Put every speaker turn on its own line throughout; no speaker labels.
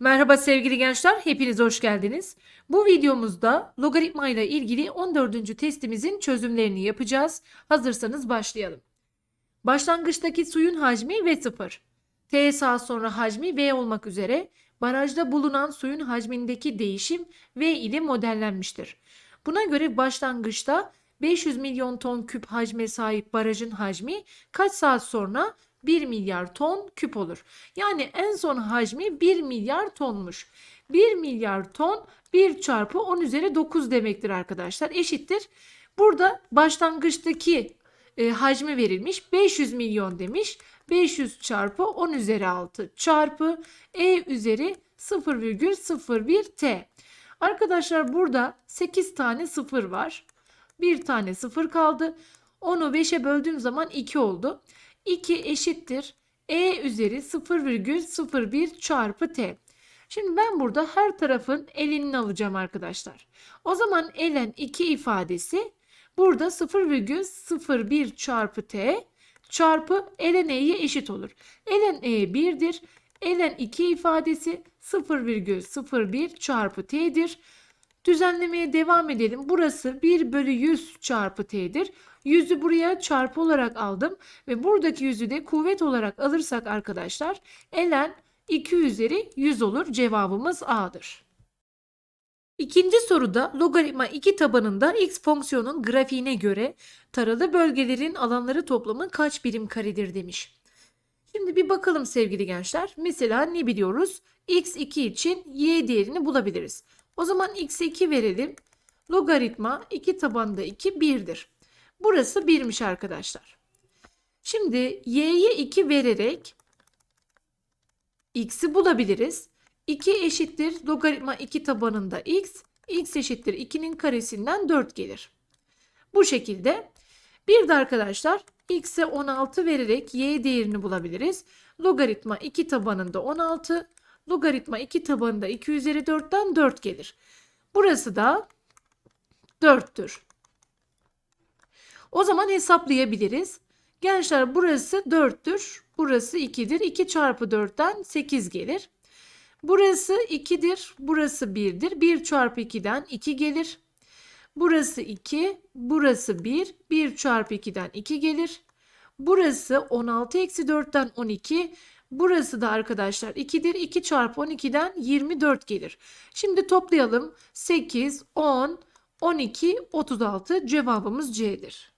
Merhaba sevgili gençler, hepiniz hoş geldiniz. Bu videomuzda logaritma ile ilgili 14. testimizin çözümlerini yapacağız. Hazırsanız başlayalım. Başlangıçtaki suyun hacmi V0. T saat sonra hacmi V olmak üzere barajda bulunan suyun hacmindeki değişim V ile modellenmiştir. Buna göre başlangıçta 500 milyon ton küp hacme sahip barajın hacmi kaç saat sonra 1 milyar ton küp olur. Yani en son hacmi 1 milyar tonmuş. 1 milyar ton 1 çarpı 10 üzeri 9 demektir arkadaşlar. Eşittir. Burada başlangıçtaki e, hacmi verilmiş. 500 milyon demiş. 500 çarpı 10 üzeri 6 çarpı E üzeri 0,01 T. Arkadaşlar burada 8 tane sıfır var. Bir tane sıfır kaldı. Onu 5'e böldüğüm zaman 2 oldu. 2 eşittir e üzeri 0,01 çarpı t. Şimdi ben burada her tarafın elinini alacağım arkadaşlar. O zaman elen 2 ifadesi burada 0,01 çarpı t çarpı elen e'ye eşit olur. Elen e 1'dir. Elen 2 ifadesi 0,01 çarpı t'dir. Düzenlemeye devam edelim. Burası 1 bölü 100 çarpı t'dir. 100'ü buraya çarpı olarak aldım ve buradaki 100'ü de kuvvet olarak alırsak arkadaşlar elen 2 üzeri 100 olur. Cevabımız A'dır. İkinci soruda logaritma 2 tabanında x fonksiyonun grafiğine göre taralı bölgelerin alanları toplamı kaç birim karedir demiş. Şimdi bir bakalım sevgili gençler. Mesela ne biliyoruz? x2 için y değerini bulabiliriz. O zaman x'e 2 verelim. Logaritma 2 tabanda 2 1'dir. Burası 1'miş arkadaşlar. Şimdi y'ye 2 vererek x'i bulabiliriz. 2 eşittir logaritma 2 tabanında x. x eşittir 2'nin karesinden 4 gelir. Bu şekilde bir de arkadaşlar x'e 16 vererek y değerini bulabiliriz. Logaritma 2 tabanında 16, logaritma 2 tabanında 2 üzeri 4'ten 4 gelir. Burası da 4'tür. O zaman hesaplayabiliriz. Gençler burası 4'tür. Burası 2'dir. 2 çarpı 4'ten 8 gelir. Burası 2'dir. Burası 1'dir. 1 çarpı 2'den 2 gelir. Burası 2. Burası 1. 1 çarpı 2'den 2 gelir. Burası 16 eksi 4'ten 12. Burası da arkadaşlar 2'dir. 2 çarpı 12'den 24 gelir. Şimdi toplayalım. 8, 10, 12, 36 cevabımız C'dir.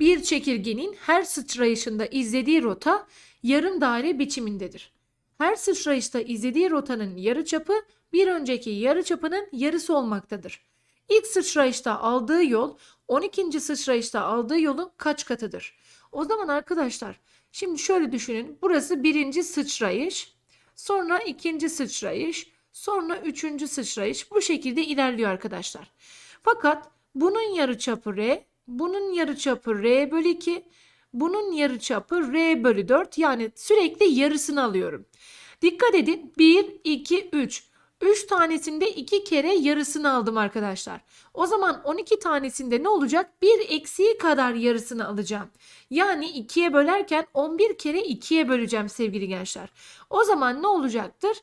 Bir çekirgenin her sıçrayışında izlediği rota yarım daire biçimindedir. Her sıçrayışta izlediği rotanın yarıçapı bir önceki yarıçapının yarısı olmaktadır. İlk sıçrayışta aldığı yol 12. sıçrayışta aldığı yolun kaç katıdır? O zaman arkadaşlar şimdi şöyle düşünün. Burası birinci sıçrayış, sonra ikinci sıçrayış, sonra üçüncü sıçrayış bu şekilde ilerliyor arkadaşlar. Fakat bunun yarıçapı R, bunun yarıçapı R bölü 2, bunun yarıçapı R bölü 4 yani sürekli yarısını alıyorum. Dikkat edin 1, 2, 3. 3 tanesinde 2 kere yarısını aldım arkadaşlar. O zaman 12 tanesinde ne olacak? 1 eksiği kadar yarısını alacağım. Yani 2'ye bölerken 11 kere 2'ye böleceğim sevgili gençler. O zaman ne olacaktır?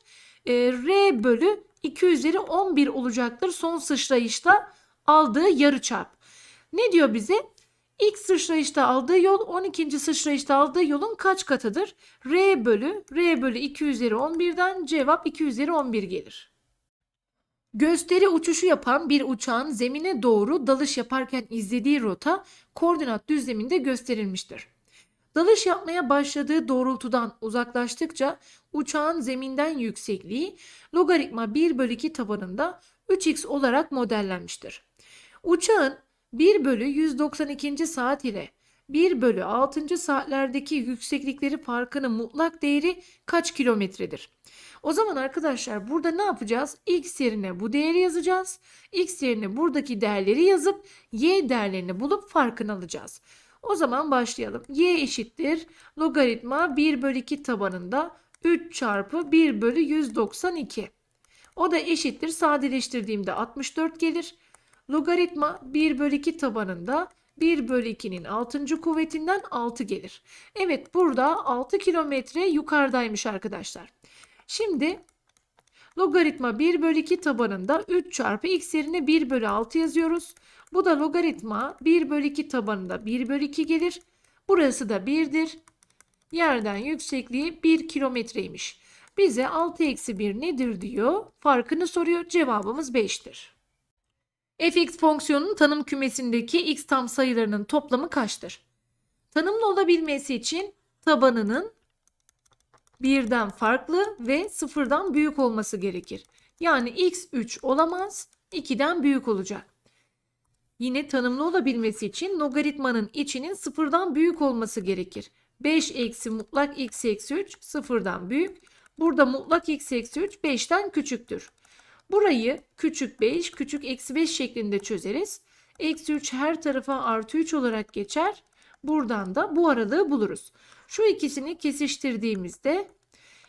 Ee, R bölü 2 üzeri 11 olacaktır son sıçrayışta aldığı yarıçap. Ne diyor bize? İlk sıçrayışta aldığı yol 12. sıçrayışta aldığı yolun kaç katıdır? R bölü R bölü 2 üzeri 11'den cevap 2 üzeri 11 gelir. Gösteri uçuşu yapan bir uçağın zemine doğru dalış yaparken izlediği rota koordinat düzleminde gösterilmiştir. Dalış yapmaya başladığı doğrultudan uzaklaştıkça uçağın zeminden yüksekliği logaritma 1 bölü 2 tabanında 3x olarak modellenmiştir. Uçağın 1 bölü 192. saat ile 1 bölü 6. saatlerdeki yükseklikleri farkının mutlak değeri kaç kilometredir? O zaman arkadaşlar burada ne yapacağız? X yerine bu değeri yazacağız. X yerine buradaki değerleri yazıp Y değerlerini bulup farkını alacağız. O zaman başlayalım. Y eşittir logaritma 1 bölü 2 tabanında 3 çarpı 1 bölü 192. O da eşittir sadeleştirdiğimde 64 gelir. Logaritma 1 bölü 2 tabanında 1 bölü 2'nin 6. kuvvetinden 6 gelir. Evet burada 6 kilometre yukarıdaymış arkadaşlar. Şimdi Logaritma 1 bölü 2 tabanında 3 çarpı x yerine 1 bölü 6 yazıyoruz. Bu da logaritma 1 bölü 2 tabanında 1 bölü 2 gelir. Burası da 1'dir. Yerden yüksekliği 1 kilometreymiş. Bize 6 eksi 1 nedir diyor. Farkını soruyor. Cevabımız 5'tir. Fx fonksiyonunun tanım kümesindeki x tam sayılarının toplamı kaçtır? Tanımlı olabilmesi için tabanının birden farklı ve sıfırdan büyük olması gerekir. Yani x 3 olamaz, 2'den büyük olacak. Yine tanımlı olabilmesi için logaritmanın içinin sıfırdan büyük olması gerekir. 5 eksi mutlak x eksi 3 sıfırdan büyük. Burada mutlak x eksi 3 5'ten küçüktür. Burayı küçük 5, küçük eksi 5 şeklinde çözeriz. Eksi 3 her tarafa artı 3 olarak geçer. Buradan da bu aralığı buluruz. Şu ikisini kesiştirdiğimizde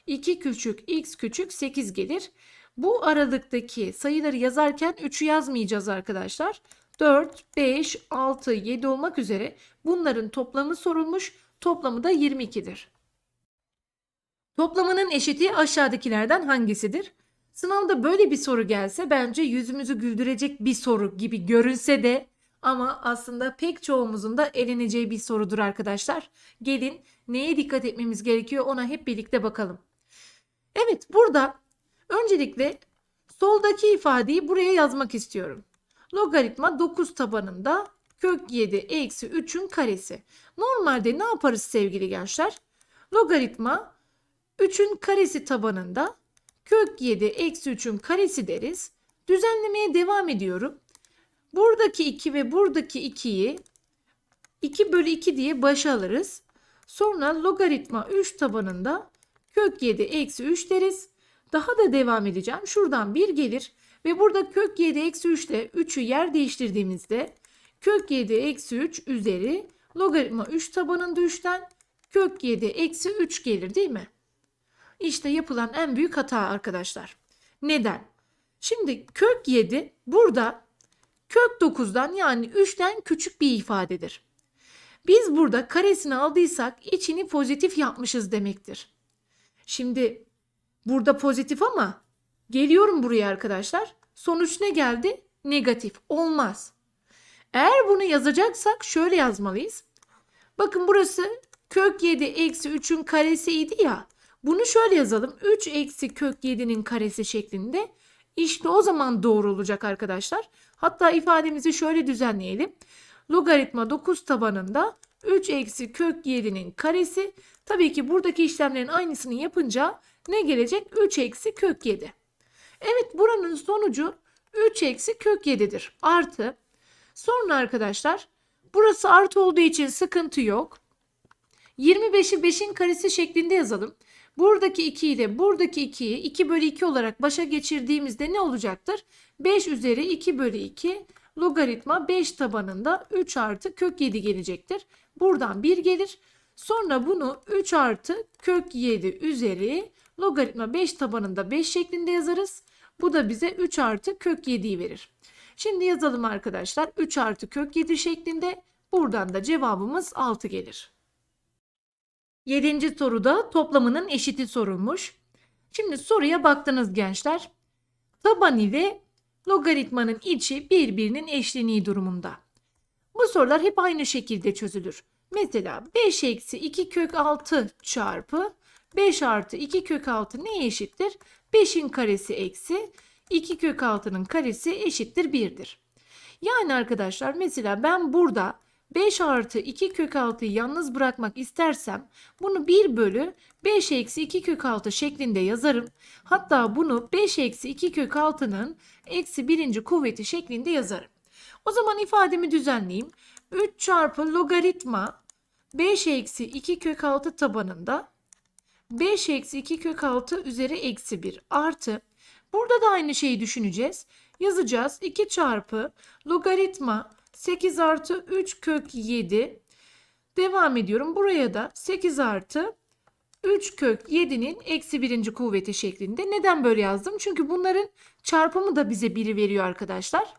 2 küçük x küçük 8 gelir. Bu aralıktaki sayıları yazarken 3'ü yazmayacağız arkadaşlar. 4, 5, 6, 7 olmak üzere bunların toplamı sorulmuş. Toplamı da 22'dir. Toplamının eşiti aşağıdakilerden hangisidir? Sınavda böyle bir soru gelse bence yüzümüzü güldürecek bir soru gibi görünse de ama aslında pek çoğumuzun da eleneceği bir sorudur arkadaşlar. Gelin neye dikkat etmemiz gerekiyor ona hep birlikte bakalım. Evet burada öncelikle soldaki ifadeyi buraya yazmak istiyorum. Logaritma 9 tabanında kök 7 eksi 3'ün karesi. Normalde ne yaparız sevgili gençler? Logaritma 3'ün karesi tabanında kök 7 eksi 3'ün karesi deriz. Düzenlemeye devam ediyorum. Buradaki 2 ve buradaki 2'yi 2 bölü 2 diye başa alırız. Sonra logaritma 3 tabanında kök 7 eksi 3 deriz. Daha da devam edeceğim. Şuradan 1 gelir ve burada kök 7 eksi 3 ile 3'ü yer değiştirdiğimizde kök 7 eksi 3 üzeri logaritma 3 tabanında 3'ten kök 7 eksi 3 gelir değil mi? İşte yapılan en büyük hata arkadaşlar. Neden? Şimdi kök 7 burada kök 9'dan yani 3'ten küçük bir ifadedir. Biz burada karesini aldıysak içini pozitif yapmışız demektir. Şimdi burada pozitif ama geliyorum buraya arkadaşlar. Sonuç ne geldi? Negatif. Olmaz. Eğer bunu yazacaksak şöyle yazmalıyız. Bakın burası kök 7 eksi 3'ün karesiydi ya. Bunu şöyle yazalım. 3 eksi kök 7'nin karesi şeklinde. İşte o zaman doğru olacak arkadaşlar. Hatta ifademizi şöyle düzenleyelim. Logaritma 9 tabanında 3 eksi kök 7'nin karesi. Tabii ki buradaki işlemlerin aynısını yapınca ne gelecek? 3 eksi kök 7. Evet buranın sonucu 3 eksi kök 7'dir. Artı. Sonra arkadaşlar burası artı olduğu için sıkıntı yok. 25'i 5'in karesi şeklinde yazalım. Buradaki 2 ile buradaki 2'yi 2 bölü 2 olarak başa geçirdiğimizde ne olacaktır? 5 üzeri 2 bölü 2 logaritma 5 tabanında 3 artı kök 7 gelecektir. Buradan 1 gelir. Sonra bunu 3 artı kök 7 üzeri logaritma 5 tabanında 5 şeklinde yazarız. Bu da bize 3 artı kök 7'yi verir. Şimdi yazalım arkadaşlar. 3 artı kök 7 şeklinde. Buradan da cevabımız 6 gelir. Yedinci soruda toplamının eşiti sorulmuş. Şimdi soruya baktınız gençler. Taban ile logaritmanın içi birbirinin eşleniği durumunda. Bu sorular hep aynı şekilde çözülür. Mesela 5 eksi 2 kök 6 çarpı 5 artı 2 kök 6 neye eşittir? 5'in karesi eksi 2 kök 6'nın karesi eşittir 1'dir. Yani arkadaşlar mesela ben burada 5 artı 2 kök 6'yı yalnız bırakmak istersem bunu 1 bölü 5 eksi 2 kök 6 şeklinde yazarım. Hatta bunu 5 eksi 2 kök 6'nın eksi birinci kuvveti şeklinde yazarım. O zaman ifademi düzenleyeyim. 3 çarpı logaritma 5 eksi 2 kök 6 tabanında 5 eksi 2 kök 6 üzeri eksi 1 artı burada da aynı şeyi düşüneceğiz. Yazacağız 2 çarpı logaritma 8 artı 3 kök 7 devam ediyorum. Buraya da 8 artı 3 kök 7'nin eksi birinci kuvveti şeklinde. Neden böyle yazdım? Çünkü bunların çarpımı da bize 1'i veriyor arkadaşlar.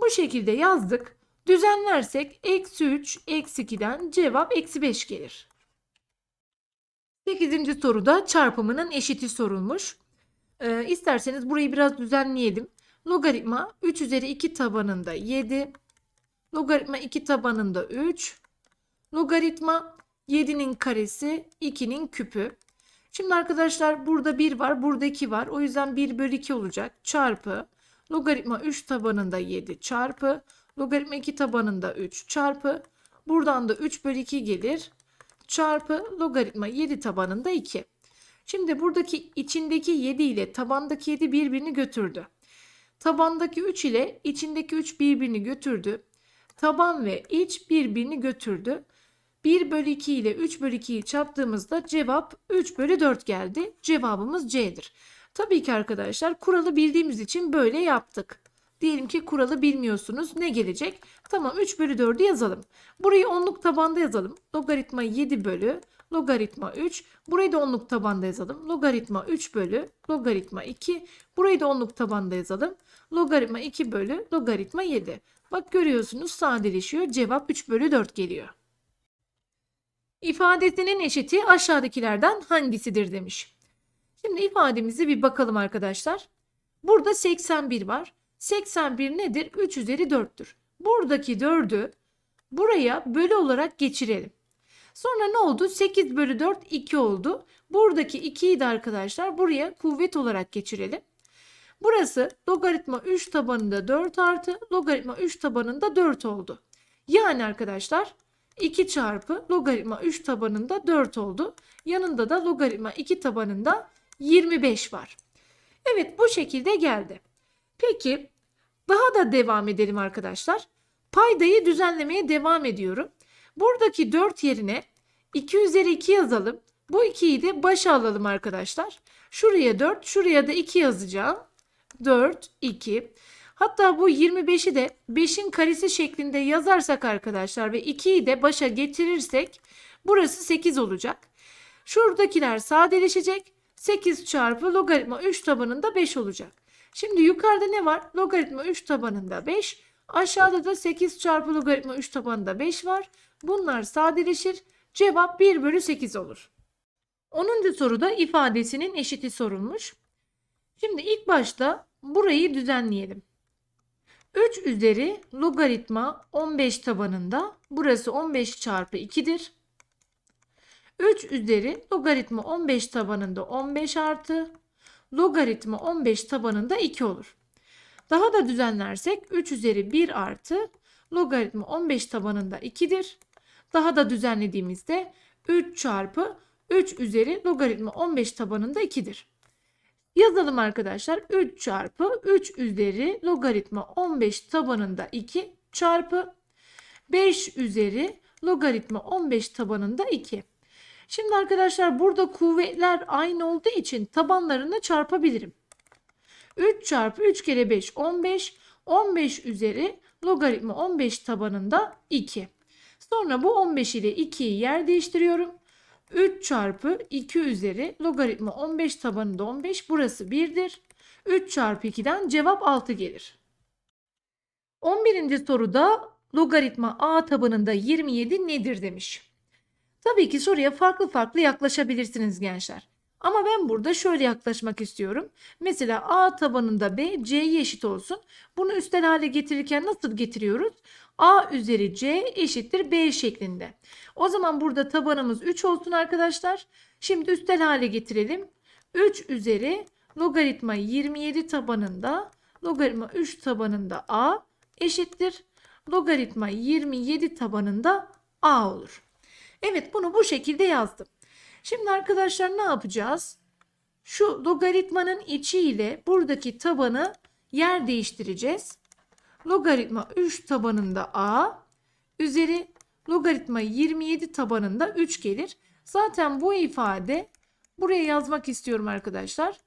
Bu şekilde yazdık. Düzenlersek eksi 3 eksi 2'den cevap eksi 5 gelir. 8. soruda çarpımının eşiti sorulmuş. Ee, isterseniz burayı biraz düzenleyelim. Logaritma 3 üzeri 2 tabanında 7. Logaritma 2 tabanında 3. Logaritma 7'nin karesi 2'nin küpü. Şimdi arkadaşlar burada 1 var, burada 2 var. O yüzden 1 bölü 2 olacak. Çarpı logaritma 3 tabanında 7 çarpı logaritma 2 tabanında 3 çarpı buradan da 3 bölü 2 gelir. Çarpı logaritma 7 tabanında 2. Şimdi buradaki içindeki 7 ile tabandaki 7 birbirini götürdü. Tabandaki 3 ile içindeki 3 birbirini götürdü. Taban ve iç birbirini götürdü. 1 bölü 2 ile 3 bölü 2'yi çarptığımızda cevap 3 bölü 4 geldi. Cevabımız C'dir. Tabii ki arkadaşlar kuralı bildiğimiz için böyle yaptık. Diyelim ki kuralı bilmiyorsunuz. Ne gelecek? Tamam 3 bölü 4'ü yazalım. Burayı onluk tabanda yazalım. Logaritma 7 bölü logaritma 3. Burayı da onluk tabanda yazalım. Logaritma 3 bölü logaritma 2. Burayı da onluk tabanda yazalım. Logaritma 2 bölü logaritma 7. Bak görüyorsunuz sadeleşiyor. Cevap 3 bölü 4 geliyor. İfadesinin eşiti aşağıdakilerden hangisidir demiş. Şimdi ifademizi bir bakalım arkadaşlar. Burada 81 var. 81 nedir? 3 üzeri 4'tür. Buradaki 4'ü buraya bölü olarak geçirelim. Sonra ne oldu? 8 bölü 4 2 oldu. Buradaki 2'yi de arkadaşlar buraya kuvvet olarak geçirelim. Burası logaritma 3 tabanında 4 artı logaritma 3 tabanında 4 oldu. Yani arkadaşlar 2 çarpı logaritma 3 tabanında 4 oldu. Yanında da logaritma 2 tabanında 25 var. Evet bu şekilde geldi. Peki daha da devam edelim arkadaşlar. Paydayı düzenlemeye devam ediyorum. Buradaki 4 yerine 2 üzeri 2 yazalım. Bu 2'yi de başa alalım arkadaşlar. Şuraya 4, şuraya da 2 yazacağım. 4, 2. Hatta bu 25'i de 5'in karesi şeklinde yazarsak arkadaşlar ve 2'yi de başa getirirsek burası 8 olacak. Şuradakiler sadeleşecek. 8 çarpı logaritma 3 tabanında 5 olacak. Şimdi yukarıda ne var? Logaritma 3 tabanında 5. Aşağıda da 8 çarpı logaritma 3 tabanında 5 var. Bunlar sadeleşir. Cevap 1 bölü 8 olur. 10. soruda ifadesinin eşiti sorulmuş. Şimdi ilk başta burayı düzenleyelim. 3 üzeri logaritma 15 tabanında burası 15 çarpı 2'dir. 3 üzeri logaritma 15 tabanında 15 artı logaritma 15 tabanında 2 olur. Daha da düzenlersek 3 üzeri 1 artı logaritma 15 tabanında 2'dir. Daha da düzenlediğimizde 3 çarpı 3 üzeri logaritma 15 tabanında 2'dir. Yazalım arkadaşlar. 3 çarpı 3 üzeri logaritma 15 tabanında 2 çarpı 5 üzeri logaritma 15 tabanında 2. Şimdi arkadaşlar burada kuvvetler aynı olduğu için tabanlarını çarpabilirim. 3 çarpı 3 kere 5 15. 15 üzeri logaritma 15 tabanında 2. Sonra bu 15 ile 2'yi yer değiştiriyorum. 3 çarpı 2 üzeri logaritma 15 tabanında 15 burası 1'dir. 3 çarpı 2'den cevap 6 gelir. 11. soruda logaritma a tabanında 27 nedir demiş. Tabii ki soruya farklı farklı yaklaşabilirsiniz gençler. Ama ben burada şöyle yaklaşmak istiyorum. Mesela a tabanında b c'ye eşit olsun. Bunu üstel hale getirirken nasıl getiriyoruz? A üzeri c eşittir b şeklinde. O zaman burada tabanımız 3 olsun arkadaşlar. Şimdi üstel hale getirelim. 3 üzeri logaritma 27 tabanında logaritma 3 tabanında a eşittir. Logaritma 27 tabanında a olur. Evet bunu bu şekilde yazdım. Şimdi arkadaşlar ne yapacağız? Şu logaritmanın içi ile buradaki tabanı yer değiştireceğiz. Logaritma 3 tabanında a üzeri logaritma 27 tabanında 3 gelir. Zaten bu ifade buraya yazmak istiyorum arkadaşlar.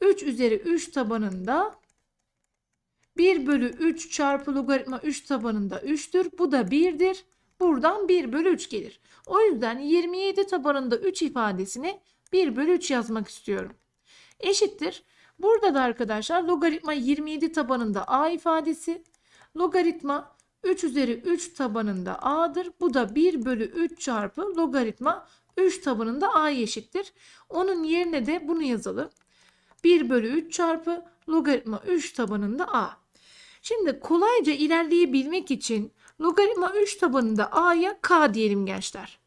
3 üzeri 3 tabanında 1 bölü 3 çarpı logaritma 3 tabanında 3'tür. Bu da 1'dir. Buradan 1 bölü 3 gelir. O yüzden 27 tabanında 3 ifadesini 1 bölü 3 yazmak istiyorum. Eşittir. Burada da arkadaşlar logaritma 27 tabanında a ifadesi. Logaritma 3 üzeri 3 tabanında a'dır. Bu da 1 bölü 3 çarpı logaritma 3 tabanında a eşittir. Onun yerine de bunu yazalım. 1 bölü 3 çarpı logaritma 3 tabanında a. Şimdi kolayca ilerleyebilmek için logaritma 3 tabanında a'ya k diyelim gençler.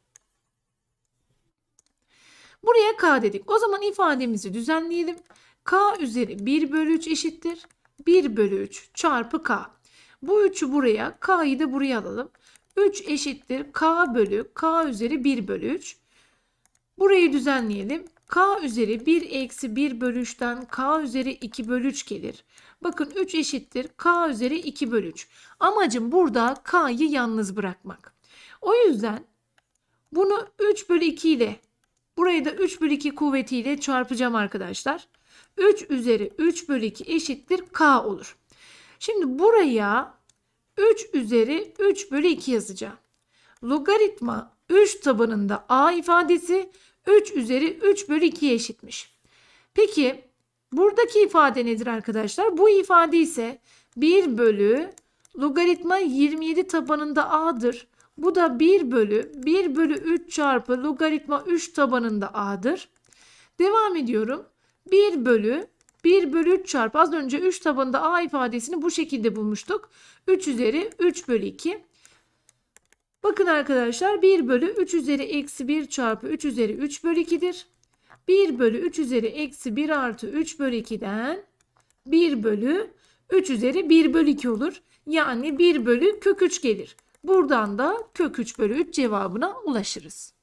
Buraya k dedik. O zaman ifademizi düzenleyelim. K üzeri 1 bölü 3 eşittir. 1 bölü 3 çarpı k. Bu 3'ü buraya, k'yı da buraya alalım. 3 eşittir k bölü k üzeri 1 bölü 3. Burayı düzenleyelim. k üzeri 1 eksi 1 bölü 3'ten k üzeri 2 bölü 3 gelir. Bakın 3 eşittir k üzeri 2 bölü 3. Amacım burada k'yı yalnız bırakmak. O yüzden bunu 3 bölü 2 ile burayı da 3 bölü 2 kuvvetiyle çarpacağım arkadaşlar. 3 üzeri 3 bölü 2 eşittir k olur. Şimdi buraya 3 üzeri 3 bölü 2 yazacağım. Logaritma 3 tabanında a ifadesi 3 üzeri 3 bölü 2'ye eşitmiş. Peki buradaki ifade nedir arkadaşlar? Bu ifade ise 1 bölü logaritma 27 tabanında a'dır. Bu da 1 bölü 1 bölü 3 çarpı logaritma 3 tabanında a'dır. Devam ediyorum. 1 bölü 1 bölü 3 çarpı az önce 3 tabanında a ifadesini bu şekilde bulmuştuk. 3 üzeri 3 bölü 2. Bakın arkadaşlar 1 bölü 3 üzeri eksi 1 çarpı 3 üzeri 3 bölü 2'dir. 1 bölü 3 üzeri eksi 1 artı 3 bölü 2'den 1 bölü 3 üzeri 1 bölü 2 olur. Yani 1 bölü kök 3 gelir. Buradan da kök 3 bölü 3 cevabına ulaşırız.